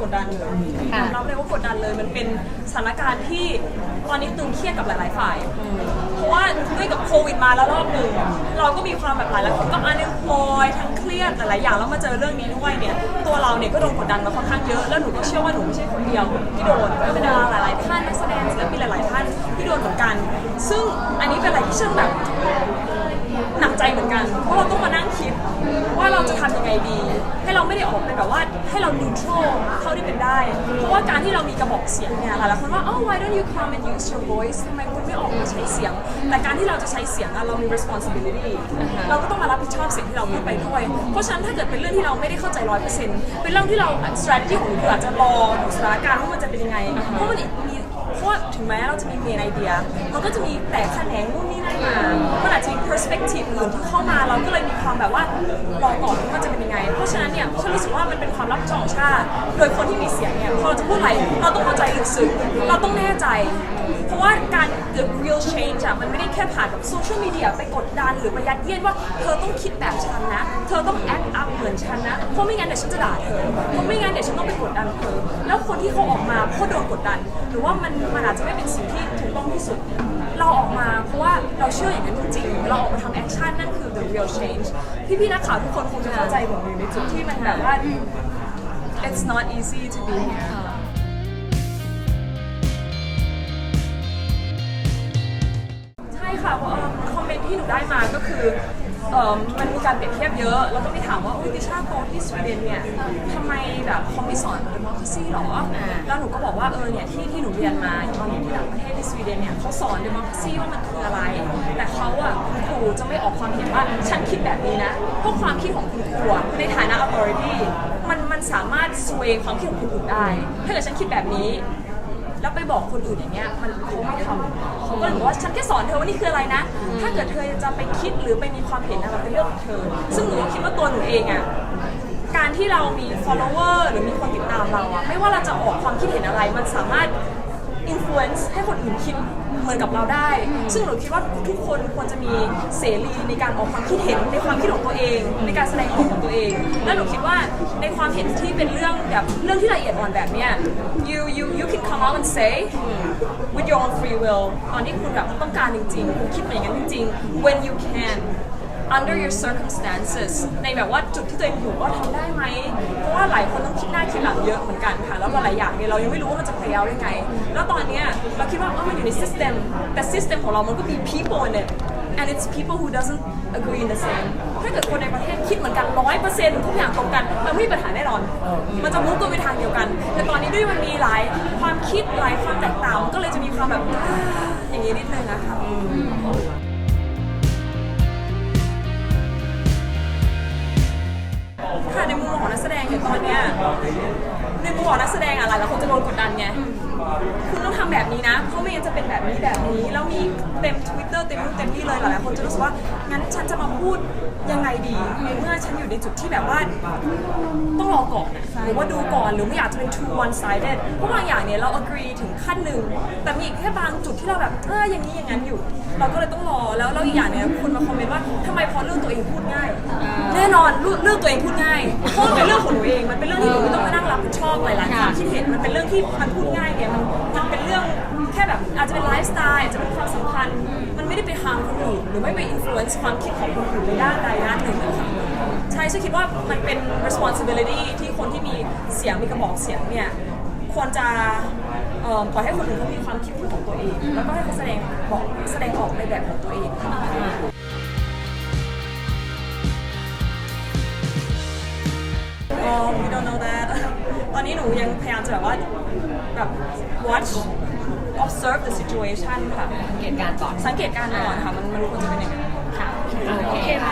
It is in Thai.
กดดันเลยยอมรับเลยว่ากดดันเลย มันเป็นสถานการณ์ที่ตอนนี้ตึงเครียดกับหลาย ๆ ฝ่าย เพราะว่าด้วยกับโควิดมาแล้วรอบหนึ่งเราก็มีความแบบหลายๆคนก็อัน p l o y ทั้งเครียดหลายๆอย่างแล้วมาเจอเรื่องนี้ด้วยเนี่ย ตัวเราเนี่ยก็โดนกดดันมาค่อนข้างเยอะแล้วหนูก็เชื่อว่าหนูไม่ใช่คนเดียวที่โดนก็เป็นดาราหลายๆท่านนักแสดงศิลปินหลาย ๆ ท่านที่โดนเหมือนกัน ซึ่งอันนี้เป็นอะไรที่เชื่อแบบ หนักใจเหมือนกันเพรา ไม่ได้ออกเป็นแบบว่าให้เรา neutral เท่าที่เป็นได้ เพราะว่าการที่เรามีกระบอกเสียงเนี่ยหลายๆคนว่า oh why don't you come and use your voice ทำไมคุณไม่ออกมาใช้เสียง แต่การที่เราจะใช้เสียงอะเรามี responsibility เราก็ต้องมารับผิดชอบสิ่งที่เราพูดไปด้วย เพราะฉะนั้นถ้าเกิดเป็นเรื่องที่เราไม่ได้เข้าใจร้อยเปอร์เซ็นต์เป็นเรื่องที่เรา strategy ของหนูคืออาจจะรอดูสถานการณ์ว่ามันจะเป็นยังไง เพราะมันมีเพราะว่าถึงแม้เราจะมีเมนไอเดียมันก็จะมีแตกแขนงนู่นนี่ perspective อื่นที่เข้ามาเราก็เลยมีความแบบว่ารอก่อนว่าจะเป็นยังไง เพราะฉะนั้นเนี่ยฉันรู้สึกว่ามันเป็นความรับผิดชอบของชาติ โดยคนที่มีเสียงเนี่ยพอเราจะพูดอะไรเราต้องเข้าใจลึกซึ้งเราต้องแน่ใจ เพราะว่าการ the real change อะมันไม่ได้แค่ผ่านแบบโซเชียลมีเดียไปกดดันหรือไปยัดเยียดว่าเธอต้องคิดแบบฉันนะ เธอต้อง act up เหมือนฉันนะ เพราะไม่งั้นเดี๋ยวฉันจะด่าเธอ เพราะไม่งั้นเดี๋ยวฉันต้องไปกดดันเธอ แล้วคนที่เขาออกมาเพราะโดนกดดัน หรือว่ามันมันอาจจะไม่เป็นสิ่งที่ถูกต้องที่สุด เราออกมาเพราะว่าเราเชื่ออย่างนั้นจริง เราออกมาทำแอคชั่นนั่นคือ the real change พี่ๆนักข่าวทุกคนคงจะเข้าใจผมอยู่ในจุดที่มันแบบว่า it's not easy to be here ใช่ค่ะเพราะเอ่อคอมเมนต์ที่หนูได้มาก็คือเอ่อมันมีการเปรียบเทียบเยอะ แล้วก็มีถามว่า อุยติชาโตที่สวีเดนเนี่ยทำไมแบบเขาไม่สอน democracy หรอ แล้วหนูก็บอกว่า เออเนี่ยที่ที่หนูเรียนมาตอนอยู่ที่ต่างประเทศ สวีเดนเนี่ยเขาสอน democracy ว่ามันคืออะไร แต่เขาอะคุณครูจะไม่ออกความเห็นว่าฉันคิดแบบนี้นะเพราะความคิดของคุณครูในฐานะ authority มันมันสามารถ sway ความคิดของคนอื่นได้ ถ้าเกิดฉันคิดแบบนี้ แล้วไปบอกคนอื่นอย่างเงี้ยมันเขาไม่ทำเขาก็เลยบอกว่าฉันแค่สอนเธอว่านี่คืออะไรนะ ถ้าเกิดเธอจะไปคิดหรือไปมีความเห็นอะไรเป็นเรื่องของเธอ ซึ่งหนูคิดว่าตัวหนูเองอะการที่เรามี follower หรือมีคนติดตามเราอะไม่ว่าเราจะออกความคิดเห็นอะไร มันสามารถ influence ให้คนอื่นคิดเหมือนกับเราได้ ซึ่งหนูคิดว่าทุกคนควรจะมีเสรีในการออกความคิดเห็นในความคิดของตัวเอง ในการแสดงออกของตัวเอง และหนูคิดว่าในความเห็นที่เป็นเรื่องแบบเรื่องที่ละเอียดอ่อนแบบเนี้ย you you you can come out and say with your own free will ตอนที่คุณแบบต้องการจริงๆ คุณคิดมาอย่างนั้นจริงๆ when you can under your circumstances ในแบบว่าจุดที่ตัวเองอยู่ว่าทำได้ไหม เพราะว่าหลายคนต้องคิดหน้าคิดหลังเยอะเหมือนกันค่ะ แล้วก็หลายอย่างเนี่ยเรายังไม่รู้ว่ามันจะ play out ยังไง แล้วตอนเนี้ยเราคิดว่าเออมันอยู่ใน system แต่ system ของเรามันก็มี people in it and it's people who doesn't agree in the same ถ้าเกิดคนในประเทศคิดเหมือนกันร้อยเปอร์เซ็นต์ทุกอย่างตรงกันมันไม่มีปัญหาแน่นอน มันจะมุ่งตัวไปทางเดียวกัน แต่ตอนนี้ด้วยมันมีหลายความคิดหลายความแตกต่างมันก็เลยจะมีความแบบอย่างนี้นิดนึงนะคะค่ะ เนี่ยในมุมมองของนักแสดงอะหลายๆคนจะโดนกดดันไง แบบนี้นะเพราะไม่งั้นจะเป็นแบบนี้แบบนี้ แล้วมีเต็ม Twitter เต็มนู่นเต็มนี่เลยหลายๆคนจะรู้สึกว่างั้นฉันจะมาพูดยังไงดีในเมื่อฉันอยู่ในจุดที่แบบว่าต้องรอก่อนอะหรือว่าดูก่อนหรือไม่อยากจะเป็น too one sided เพราะบางอย่างเนี่ยเรา agree ถึงขั้นหนึ่งแต่มีอีกแค่บางจุดที่เราแบบเอออย่างนี้อย่างนั้นอยู่ เราก็เลยต้องรอแล้วแล้วอีกอย่างเนี่ยคนมาคอมเมนต์ว่าทำไมพอเรื่องตัวเองพูดง่าย แน่นอนเรื่องเรื่องตัวเองพูดง่ายเพราะมันเป็นเรื่องของหนูเองมันเป็นเรื่องที่หนูไม่ต้องมานั่งรับผิดชอบหลายๆความคิดเห็นมันเป็นเรื่องที่มันพูดง่ายเนี่ยมันมันเป็นเรื่องแค่แบบอาจจะเป็นไลฟ์สไตล์อาจจะเป็นความสัมพันธ์มันไม่ได้ไปหางคนอื่นหรือไม่ไปอิม l u เ n นซ์ความคิดของคนอื่นในด้านใดด้านหนึ่งนะคะใช่ฉันคิดว่ามันเป็น responsibility ที่คนที่มีเสียงมีกระบอกเสียงเนี่ยควรจะเอ่อปล่อยให้คนอื่นเขามีความคิดของตัวเอง แล้วก็ให้เขาแสดงบอกแสดงออกในแบบของตัวเองค่ะ ตอนนี้หนูยังพยายามจะแบบว่าแบบ watch observe the situation ค่ะเหตุการณ์ก่อนสังเกตการณ์ก่อนค่ะ มันมันควรจะเป็นยังไงค่ะ โอเคไหม